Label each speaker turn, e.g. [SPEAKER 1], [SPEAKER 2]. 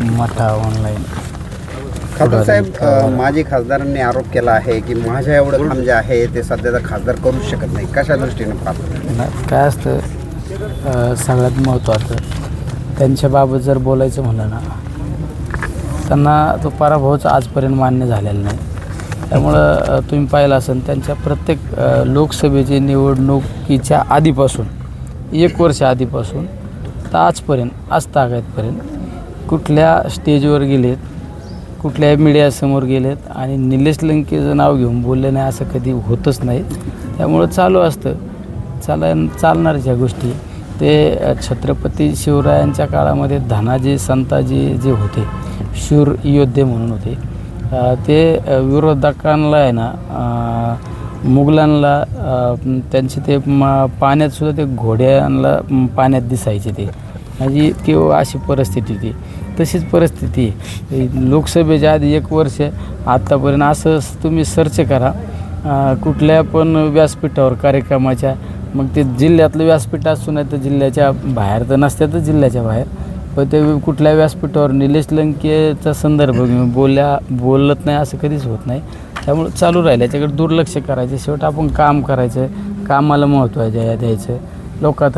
[SPEAKER 1] मठा ऑनलाईन
[SPEAKER 2] खासदार साहेब अ, माजी खासदारांनी आरोप केला आहे की माझ्या एवढं काम जे आहे ते सध्याचा खासदार करू शकत नाही. कशा दृष्टीने पाहतो?
[SPEAKER 1] काय असतं अ, सगळ्यात महत्त्वाचं त्यांच्याबाबत जर बोलायचं म्हणलं ना त्यांना तो पराभवच आजपर्यंत मान्य झालेला नाही. त्यामुळं अ, तुम्ही पाहिलं असेल त्यांच्या प्रत्येक अ, लोकसभेची निवडणुकीच्या आधीपासून एक वर्ष आधीपासून तर आजपर्यंत आज तागायतपर्यंत कुठल्या स्टेजवर गेलेत कुठल्याही मीडियासमोर गेलेत आणि निलेश लंकेचं नाव घेऊन बोलले नाही असं कधी होतच नाही. त्यामुळं चालू असतं. चाला चालणार ह्या गोष्टी. ते छत्रपती शिवरायांच्या काळामध्ये धनाजी संताजी जे होते शूर योद्धे म्हणून होते ते विरोधकांना आहे ना मुघलांना त्यांचे ते म पाण्यात सुद्धा ते घोड्यांना पाण्यात दिसायचे ते. म्हणजे किंवा अशी परिस्थिती होती. तशीच परिस्थिती आहे. लोकसभेच्या आधी एक वर्ष आत्तापर्यंत असं तुम्ही सर्च करा. कुठल्या पण व्यासपीठावर कार्यक्रमाच्या मग ते जिल्ह्यातलं व्यासपीठ असू नाही तर जिल्ह्याच्या बाहेर तर नसत्यातच जिल्ह्याच्या बाहेर. पण ते कुठल्या व्यासपीठावर निलेश लंकेचा संदर्भ घेऊन बोलल्या बोलत नाही असं कधीच होत नाही. त्यामुळे चालू राहिलं. याच्याकडे दुर्लक्ष करायचं. शेवट आपण काम करायचं. कामाला महत्त्व द्यायचं. लोकात